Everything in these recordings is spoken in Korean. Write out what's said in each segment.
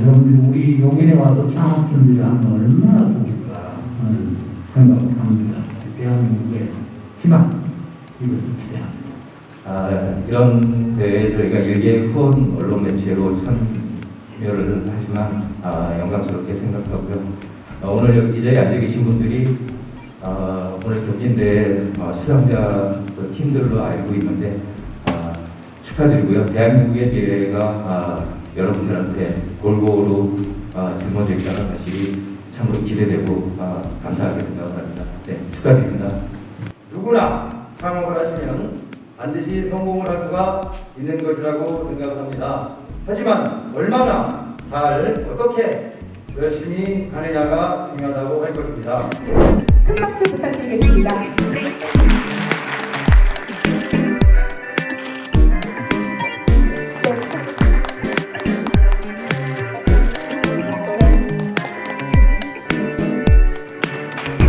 대학 준비하면 얼마나 좋을까 하는 생각을 합니다. 대한민국의 희망 이것을 기대합니다. 아, 이런 대회에 저희가 일개 후원 언론 매체로 참여를 하지만 아, 영광스럽게 생각하고요. 어, 오늘 여기 이 자리에 앉아 계신 분들이 아, 오늘 경진대 어, 수상자 그 팀들로 알고 있는데 아, 축하드리고요. 대한민국의 미래가 아, 여러분들한테 골고루 아, 짊어질 거는 사실이 참으로 기대되고 아, 감사하게 생각합니다. 네, 축하드립니다. 누구나 창업을 하시면 반드시 성공을 할 수가 있는 것이라고 생각합니다. 하지만 얼마나 잘 어떻게 열심히 하느냐가 중요하다고 할 것입니다. 큰 박수 부탁드리겠습니다.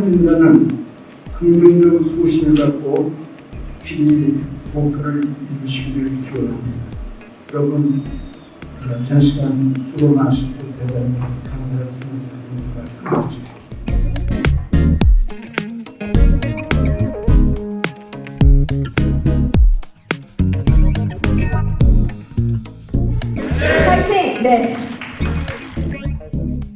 선진자는 국민적 소신을 갖고 이 목표를 이루시기를 기원합니다. 여러분, 어, 장시간 수고 많으시고 대단히 감사를 드립니다. 파이팅! 네.